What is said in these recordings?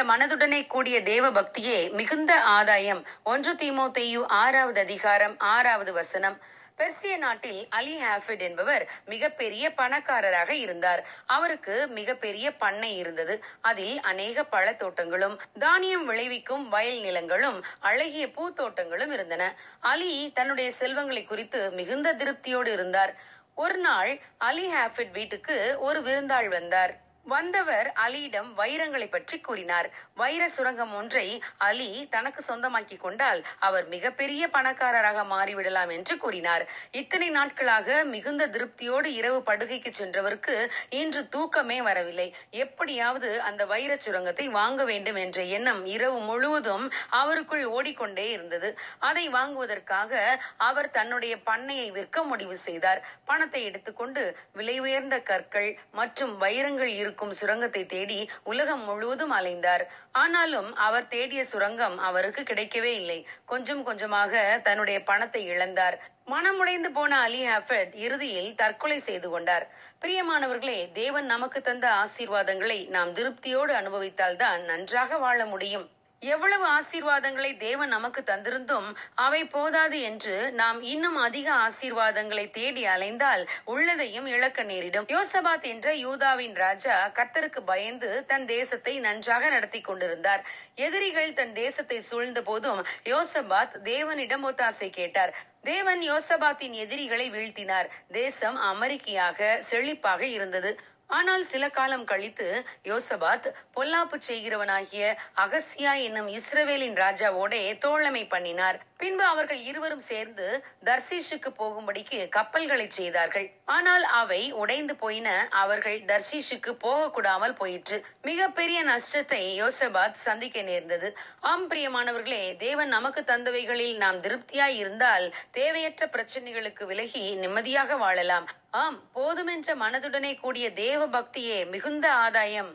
போதுமென்ற மனதுடனே கூடிய தேவ பக்தியே மிகுந்த ஆதாயம். ஒன்று தீமோத்தேயு ஆறாவது அதிகாரம் ஆறாவது வசனம். பெர்சிய நாட்டில் அலி ஹாஃபிட் என்பவர் மிகப்பெரிய பணக்காரராக இருந்தார். அவருக்கு மிகப்பெரிய பண்ணை இருந்தது. அதில் அநேக பழத்தோட்டங்களும் தானியம் விளைவிக்கும் வயல் நிலங்களும் அழகிய பூத்தோட்டங்களும் இருந்தன. அலி தன்னுடைய செல்வங்களை குறித்து மிகுந்த திருப்தியோடு இருந்தார். ஒரு நாள் அலி ஹாஃபிட் வீட்டுக்கு ஒரு விருந்தாள் வந்தார். வந்தவர் அலியிடம் வைரங்களை பற்றி கூறினார். வைர சுரங்கம் ஒன்றை அலி தனக்கு சொந்தமாக்கி கொண்டால் அவர் மிகப்பெரிய பணக்காரராக மாறிவிடலாம் என்று கூறினார். இத்தனை நாட்களாக மிகுந்த திருப்தியோடு இரவு படுகைக்கு சென்றவருக்கு இன்று தூக்கமே வரவில்லை. எப்படியாவது அந்த வைர சுரங்கத்தை வாங்க வேண்டும் என்ற எண்ணம் இரவு முழுவதும் அவருக்குள் ஓடிக்கொண்டே இருந்தது. அதை வாங்குவதற்காக அவர் தன்னுடைய பண்ணையை விற்க முடிவு செய்தார். பணத்தை எடுத்துக்கொண்டு விலை உயர்ந்த கற்கள் மற்றும் வைரங்கள் இருக்கும் சுரங்கத்தை தேடி உலகம் முழுவதும் அலைந்தார். ஆனாலும் அவர் தேடிய சுரங்கம் அவருக்கு கிடைக்கவே இல்லை. கொஞ்சம் கொஞ்சமாக தன்னுடைய பணத்தை இழந்தார். மனமுடைந்து போன அலி ஹாஃபட் இறுதியில் தற்கொலை செய்து கொண்டார். பிரியமானவர்களே தேவன் நமக்கு தந்த ஆசீர்வாதங்களை நாம் திருப்தியோடு அனுபவித்தால்தான் நன்றாக வாழ முடியும். எவ்வளவு ஆசீர்வாதங்களை தேவன் நமக்கு தந்திருந்தும் அவை போதாது என்று நாம் இன்னும் அதிக ஆசீர்வாதங்களை தேடி அலைந்தால் உள்ளதையும் இழக்க நேரிடும். யோசபாத் என்ற யூதாவின் ராஜா கர்த்தருக்கு பயந்து தன் தேசத்தை நன்றாக நடத்தி கொண்டிருந்தார். எதிரிகள் தன் தேசத்தை சூழ்ந்த போதும் யோசபாத் தேவனிடம் ஒத்தாசை கேட்டார். தேவன் யோசபாத்தின் எதிரிகளை வீழ்த்தினார். தேசம் அமெரிக்கையாக செழிப்பாக இருந்தது. ஆனால் சில காலம் கழித்து யோசபாத் பொல்லாப்பு செய்கிறவனாகிய அகசியா என்னும் இஸ்ரவேலின் ராஜாவோடே தோழமை பண்ணினார். பின்பு அவர்கள் இருவரும் சேர்ந்து தர்சீஷுக்கு போகும்படிக்கு கப்பல்களை செய்தார்கள். ஆனால் அவை உடைந்து போயின. அவர்கள் தர்சீஷுக்கு போகக்கூடாமல் போயிற்று. மிகப்பெரிய நஷ்டத்தை யோசபாத் சந்திக்க நேர்ந்தது. ஆம் பிரியமானவர்களே தேவன் நமக்கு தந்தவைகளில் நாம் திருப்தியாய் இருந்தால் தேவையற்ற பிரச்சனைகளுக்கு விலகி நிம்மதியாக வாழலாம். ஆம் போதுமென்ற மனதுடனே கூடிய தேவ பக்தியே மிகுந்த ஆதாயம்.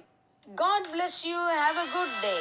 God bless you have a good day